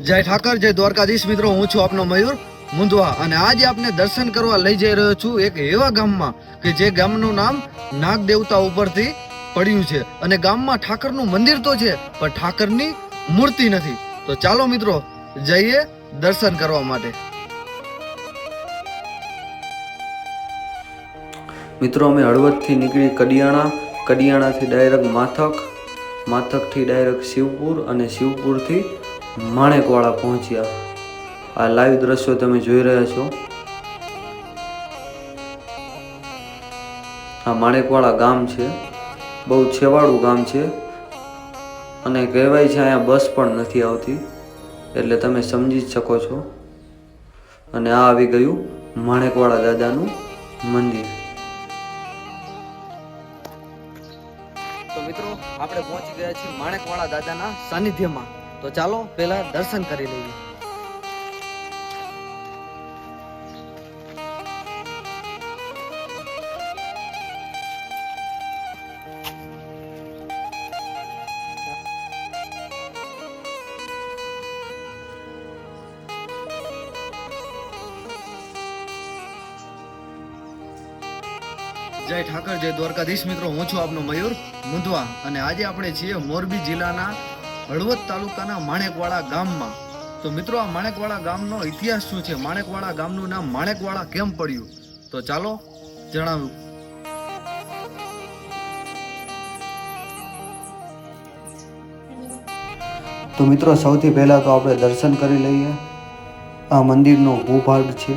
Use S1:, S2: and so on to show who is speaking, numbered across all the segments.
S1: જય ઠાકર, જય દ્વારકાધીશ. મિત્રો, હું છું આપનો મયુર મુંદવા અને આજે આપને દર્શન કરવા લઈ જઈ રહ્યો છું એક એવા ગામમાં કે જે ગામનું નામ નાગ દેવતા ઉપરથી પડ્યું છે. અને ગામમાં ઠાકરનું મંદિર તો છે, પણ ઠાકરની મૂર્તિ નથી. તો ચાલો મિત્રો, જઈએ દર્શન કરવા માટે.
S2: મિત્રો, અમે હળવદથી નીકળી કડિયાણા. કડિયાણાથી ડાયરેક્ટ માથક, માથકથી ડાયરેક્ટ શિવપુર અને શિવપુરથી માણેકવાડા પહોંચ્યા. આ લાઈવ દ્રશ્યો તમે જોઈ રહ્યા છો. આ માણેકવાળા ગામ છે. બહુ છેવાડું ગામ છે. અને કહેવાય છે અહીંયા બસ પણ નથી આવતી. એટલે તમે સમજી જ શકો છો. અને આ આવી ગયું માણેકવાળા દાદાનું મંદિર.
S1: આપણે પહોંચી ગયા છીએ માણેકવાળા દાદાના સાનિધ્યમાં. તો ચાલો પહેલા દર્શન કરી લઈએ. જય ઠાકર, જય દ્વારકાધીશ મિત્રો. હું છું આપનો મયુર મુંધવા અને આજે આપણે છીએ મોરબી જિલ્લાના હળવદ તાલુકાના માણેકવાડા ગામમાં. તો મિત્રો, આ માણેકવાડા ગામનો ઇતિહાસ શું છે? માણેકવાડા ગામનું નામ માણેકવાડા કેમ પડ્યું? તો ચાલો જણાવું.
S2: તો મિત્રો, સૌથી પહેલાં તો આપણે દર્શન કરી લઈએ. આ મંદિરનો ભૂભાગ છે.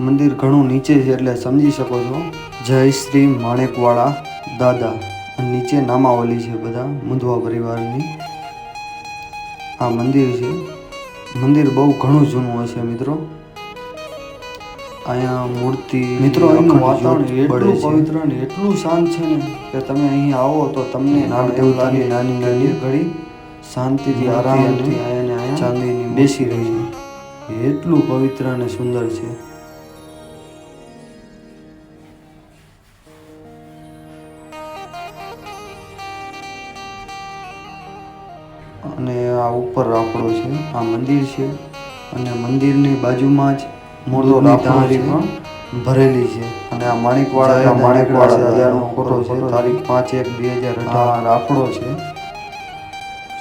S2: મંદિર ઘણું નીચે છે એટલે સમજી શકો છો. જય શ્રી માણેકવાળા દાદા. નીચે નામાવલી છે બધા મુંદવા પરિવારની. આ મંદિર છે. મંદિર બહુ ઘણું જૂનું હશે મિત્રો. અહીંયા મૂર્તિ મિત્રો એનું વાતાવરણ એટલું પવિત્ર ને એટલું શાંત છે ને કે તમે અહીં આવો તો તમને નાગ લાગે નાની નાની ઘડી શાંતિથી આરામથી અહીંયા ચાંદીની બેસી રહી છે. એટલું પવિત્ર અને સુંદર છે. આ ઉપર રાખડો છે. આ મંદિર છે અને મંદિરની બાજુમાં જ મોટો રાફડી પણ ભરેલી છે. અને આ માણેકવાડા માણેકવાડા રાજાનો ખોટો છે. તારીખ પાંચ એક બે હજાર અઢાર. રાફડો છે.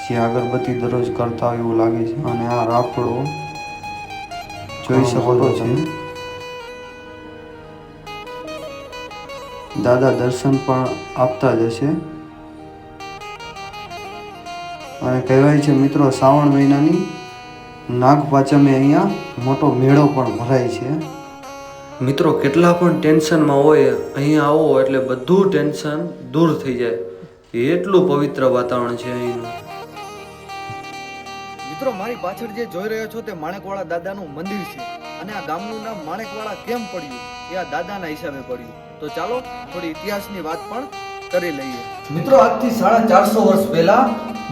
S2: જે અગરબત્તી દરરોજ કરતા હોય એવું લાગે છે. અને આ રાફડો જોઈ શકો છો તમે. દાદા દર્શન પણ આપતા જ હશે. અને કહેવાય છે મિત્રો શ્રાવણ મહિનાની નાગ પાંચમે અહીંયા મોટો મેળો પણ ભરાય છે. મિત્રો કેટલા પણ ટેન્શનમાં હોય અહીંયા આવો એટલે બધું ટેન્શન દૂર થઈ જાય. એટલું પવિત્ર વાતાવરણ છે અહીંનું.
S1: મિત્રો મારી પાછળ જે જોઈ રહ્યો છો તે માણેકવાળા દાદાનું મંદિર છે. અને આ ગામનું નામ માણેકવાળા કેમ પડ્યું? એ આ દાદાના હિસાબે પડ્યું. તો ચાલો થોડી ઇતિહાસની વાત પણ કરી લઈએ. મિત્રો આજથી સાડા ચારસો વર્ષ પહેલા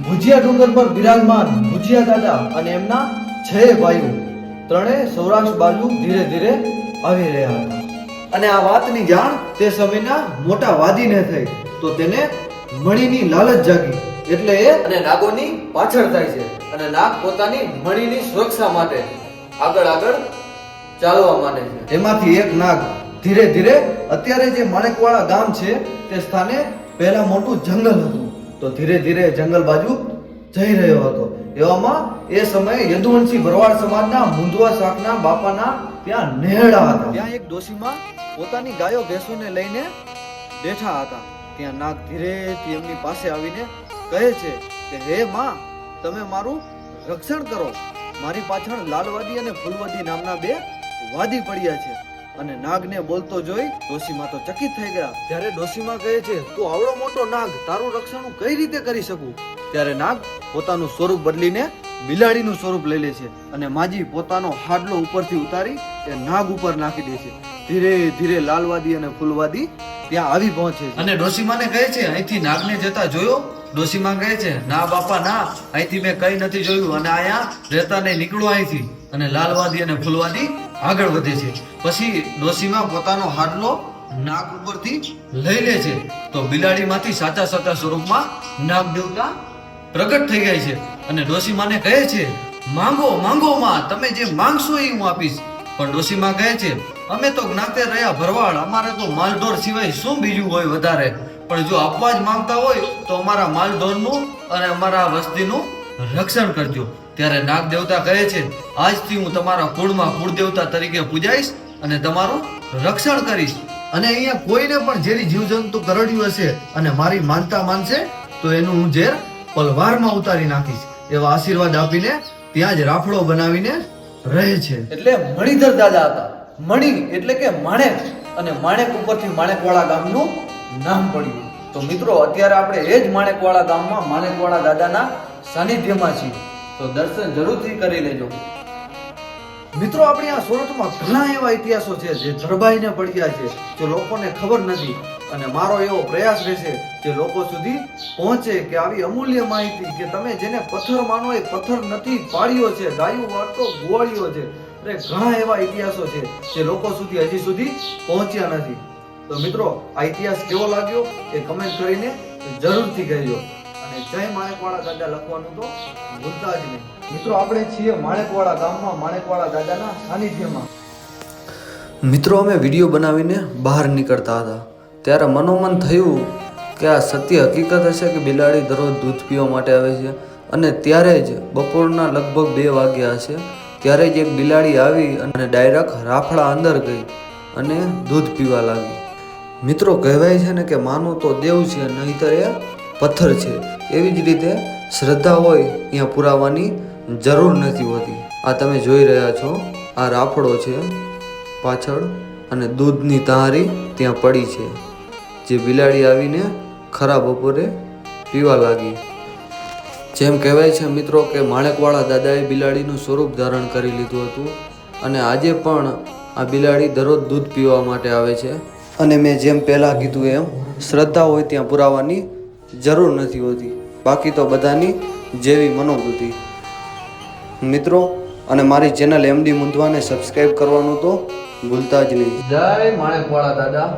S1: ભુજિયા ડુંગર પર બિરાજમાન ભુજિયા દાદા અને એમના છ ભાઈઓ ત્રણે સૌરાષ્ટ્ર બાજુ ધીરે ધીરે આવી રહ્યા હતા. અને આ વાતની જાણ તે સમયના મોટા વાદીને થઈ. તો તેને મણીની લાલચ જાગી. એટલે એ અને નાગોની પાછળ થાય છે. અને નાગ પોતાની મણીની સુરક્ષા માટે આગળ આગળ ચાલવા માંડે છે. એમાંથી એક નાગ ધીરે ધીરે અત્યારે જે માણેકવાળા ગામ છે, તે સ્થાને પહેલા મોટું જંગલ હતું. તો ધીરે ધીરે જંગલ બાજુ જઈ રહ્યો હતો. એવામાં એ સમયે યદુવંશી ભરવાડ સમાજના મુંદવા શાકના બાપાના ત્યાં નેહડા હતા. ત્યાં એક ડોશીમાં પોતાની ગાયો ભેંસોને લઈને બેઠા હતા. ત્યાં નાગ ધીરેથી એમની પાસે આવીને કહે છે કે, હે માં, તમે મારું રક્ષણ કરો. મારી પાછળ લાલવાદી અને ફૂલવાદી નામના બે વાદી પડ્યા છે. અને નાગને બોલતો જોઈ ડોસીમા તો ચકિત થઈ ગયા. ત્યારે ડોસીમા કહે છે, તું આવડો મોટો નાગ, તારું રક્ષણ હું કઈ રીતે કરી શકું? ત્યારે નાગ પોતાનું સ્વરૂપ બદલીને બિલાડીનું સ્વરૂપ લઈ લે છે અને માજી પોતાનો હાડલો ઉપરથી ઉતારી એ નાગ ઉપર નાખી દે છે. ધીરે ધીરે લાલવાદી અને ફૂલવાદી ત્યાં આવી પહોંચે અને ડોસીમાને કહે છે, અહીંથી નાગને જતા જોયો. ડોસીમા કહે છે, ના બાપા, ના, અહીંથી મેં કઈ નથી જોયું. અને અહીંયા રહેતા નહીં, નીકળો અહીંથી. અને લાલવાદી અને ફૂલવાદી આગળ વધે છે. પછી ડોશીમાં પોતાનો હાડલો નાક ઉપરથી લઈ લે છે. તો બિલાડીમાંથી સાચા સાચા સ્વરૂપમાં નાગ દેવતા પ્રગટ થઈ જાય છે. અને ડોસીમાને કહે છે, માંગો માંગો માં, તમે જે માંગશો એ હું આપીશ. પણ ડોસીમાં કહે છે, અમે તો જ્ઞાતે રહ્યા ભરવાડ, અમારે તો માલઢોર સિવાય શું બીજું હોય વધારે? પણ જો આપવા જ માંગતા હોય તો અમારા માલઢોરનું અને અમારા વસ્તીનું રક્ષણ કરજો. ત્યારે નાગ દેવતા કહે છે, આજથી હું તમારા કુળમાં કુળ દેવતા તરીકે પૂજાઈશ અને તમારું રક્ષણ કરીશ. અને અહીંયા કોઈને પણ ઝેરી જીવજંતુ કરડ્યું હશે અને મારી માનતા માનશે, તો એનું હું ઝેર પલવારમાં ઉતારી નાખીશ. એવા આશીર્વાદ આપીને ત્યાં જ રાફડો બનાવીને રહે છે. એટલે મણિધર દાદા હતા. મણિ એટલે કે માણેક. અને માણેક ઉપરથી માણેકવાળા ગામનું નામ પડ્યું. તો મિત્રો, અત્યારે આપણે એ જ માણેકવાળા ગામમાં માણેકવાળા દાદાના સાનિધ્યમાં છીએ. તો દર્શન જરૂરથી કરી લેજો. મિત્રો, આપણી આ સુરતમાં ઘણા એવા ઇતિહાસો છે જે ધરબાઈને પડ્યા છે, જે લોકોને ખબર નથી. અને મારો એવો પ્રયાસ રહેશે કે લોકો સુધી પહોંચે કે આવી અમૂલ્ય માહિતી કે તમે જેને પથ્થર માનો એ પથ્થર નથી પાડ્યો છે, ગાયું વાળતો ગોવાળ્યો છે. અને ઘણા એવા ઇતિહાસો છે જે લોકો સુધી હજી સુધી પહોંચ્યા નથી. તો મિત્રો, આ ઇતિહાસ કેવો લાગ્યો એ કમેન્ટ કરીને જરૂરથી કહેજો. અને જય માણેકવાળા દાદા લખવાનું તો ભૂલતા જ નહીં. મિત્રો આપણે છીએ માણેકવાળા ગામમાં માણેકવાળા દાદાના સાનિધ્યમાં. મિત્રો અમે વીડિયો બનાવીને બહાર નીકળતા હતા. ત્યારે મનોમન થયું કે આ સત્ય હકીકત હશે કે બિલાડી દરરોજ દૂધ પીવા માટે આવે છે. અને ત્યારે જ બપોરના લગભગ બે વાગ્યા હશે. ત્યારે જ એક બિલાડી આવી અને ડાયરેક્ટ રાફડા અંદર ગઈ અને દૂધ પીવા લાગી. મિત્રો કહેવાય છે ને કે માનું તો દેવ છે નહીતર એ પથ્થર છે. એવી જ રીતે શ્રદ્ધા હોય ત્યાં પુરાવાની જરૂર નથી હોતી. આ તમે જોઈ રહ્યા છો, આ રાફડો છે. પાછળ અને દૂધની તહારી ત્યાં પડી છે. જે બિલાડી આવીને ખરા બપોરે પીવા લાગી. જેમ કહેવાય છે મિત્રો કે માણેકવાળા દાદાએ બિલાડીનું સ્વરૂપ ધારણ કરી લીધું હતું અને આજે પણ આ બિલાડી દરરોજ દૂધ પીવા માટે આવે છે. અને મેં જેમ પહેલાં કીધું એમ, શ્રદ્ધા હોય ત્યાં પુરાવાની જરૂર નથી હોતી. બાકી તો બધાની જેવી મનોવૃત્તિ મિત્રો, અને મારી ચેનલ એમડી મુંધવાને સબસ્ક્રાઇબ કરવાનું તો ભૂલતા જ નહીં. જય માણેકવાળા દાદા.